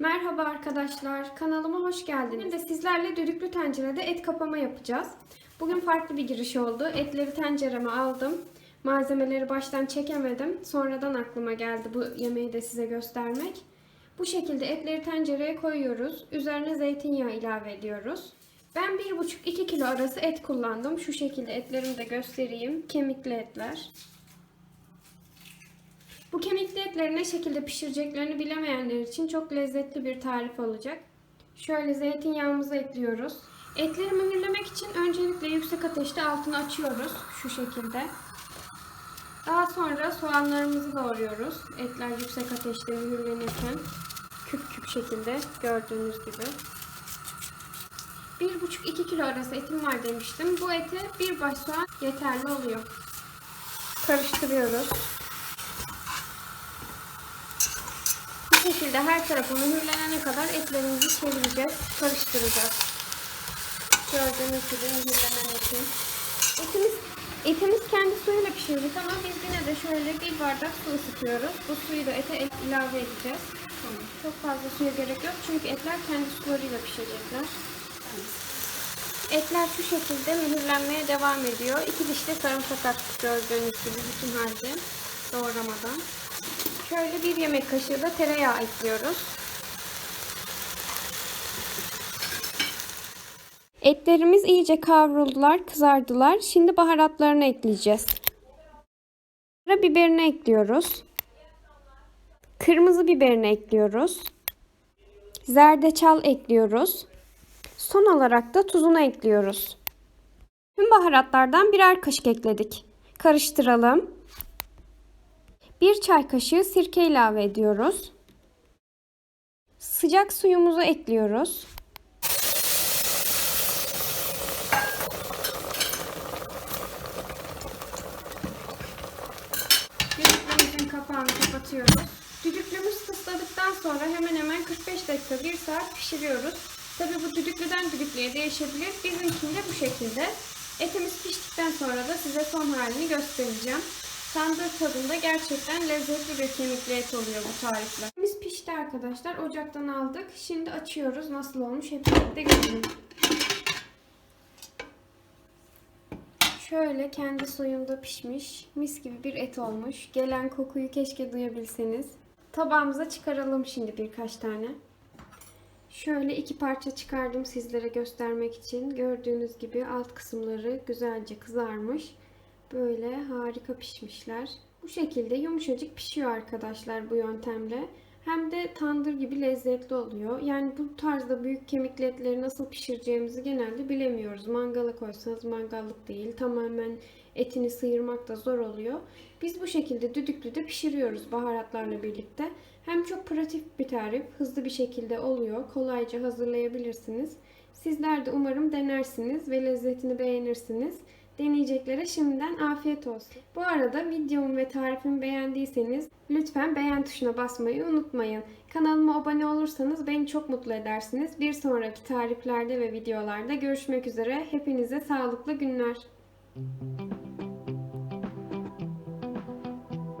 Merhaba arkadaşlar, kanalıma hoş geldiniz. Bugün de sizlerle düdüklü tencerede et kapama yapacağız. Bugün farklı bir giriş oldu. Etleri tencereme aldım. Malzemeleri baştan çekemedim. Sonradan aklıma geldi bu yemeği de size göstermek. Bu şekilde etleri tencereye koyuyoruz. Üzerine zeytinyağı ilave ediyoruz. Ben 1,5-2 kilo arası et kullandım. Şu şekilde etlerimi de göstereyim. Kemikli etler. Bu kemikli etleri ne şekilde pişireceklerini bilemeyenler için çok lezzetli bir tarif olacak. Şöyle zeytinyağımızı ekliyoruz. Etleri mühürlemek için öncelikle yüksek ateşte altını açıyoruz şu şekilde. Daha sonra soğanlarımızı doğruyoruz. Etler yüksek ateşte mühürlenirken küp küp şekilde gördüğünüz gibi. 1,5-2 kilo arası etim var demiştim. Bu ete bir baş soğan yeterli oluyor. Karıştırıyoruz. Şekilde her tarafı mühürlenene kadar etlerimizi çevireceğiz, karıştıracağız. Gördüğünüz gibi mühürlenen etim. Etimiz, etimiz kendi suyuyla pişirdik ama biz yine de şöyle bir bardak su ısıtıyoruz. Bu suyu da ete ilave edeceğiz. Çok fazla suya gerek yok çünkü etler kendi sularıyla pişecekler. Etler şu şekilde mühürlenmeye devam ediyor. İki diş de sarımsak attık gördüğünüz gibi bütün halde doğramadan. Şöyle bir yemek kaşığı da tereyağı ekliyoruz. Etlerimiz iyice kavruldular, kızardılar. Şimdi baharatlarını ekleyeceğiz. Biberini ekliyoruz. Kırmızı biberini ekliyoruz. Zerdeçal ekliyoruz. Son olarak da tuzunu ekliyoruz. Tüm baharatlardan birer kaşık ekledik. Karıştıralım. 1 çay kaşığı sirke ilave ediyoruz. Sıcak suyumuzu ekliyoruz. Düdüklümüzün kapağını kapatıyoruz. Düdüklümüz ısladıktan sonra hemen hemen 45 dakika 1 saat pişiriyoruz. Tabi bu düdüklüden düdüklüye değişebilir. Bizimkinde bu şekilde. Etimiz piştikten sonra da size son halini göstereceğim. Tandır tadında gerçekten lezzetli bir kemikli et oluyor bu tarifle. Biz pişti arkadaşlar. Ocaktan aldık. Şimdi açıyoruz. Nasıl olmuş hep birlikte görelim. Şöyle kendi suyunda pişmiş. Mis gibi bir et olmuş. Gelen kokuyu keşke duyabilseniz. Tabağımıza çıkaralım şimdi birkaç tane. Şöyle iki parça çıkardım sizlere göstermek için. Gördüğünüz gibi alt kısımları güzelce kızarmış. Böyle harika pişmişler. Bu şekilde yumuşacık pişiyor arkadaşlar bu yöntemle. Hem de tandır gibi lezzetli oluyor. Yani bu tarzda büyük kemikli etleri nasıl pişireceğimizi genelde bilemiyoruz. Mangala koysanız mangallık değil. Tamamen etini sıyırmak da zor oluyor. Biz bu şekilde düdüklüde pişiriyoruz baharatlarla birlikte. Hem çok pratik bir tarif, hızlı bir şekilde oluyor. Kolayca hazırlayabilirsiniz. Sizler de umarım denersiniz ve lezzetini beğenirsiniz. Deneyeceklere şimdiden afiyet olsun. Bu arada videomu ve tarifimi beğendiyseniz lütfen beğen tuşuna basmayı unutmayın. Kanalıma abone olursanız beni çok mutlu edersiniz. Bir sonraki tariflerde ve videolarda görüşmek üzere. Hepinize sağlıklı günler.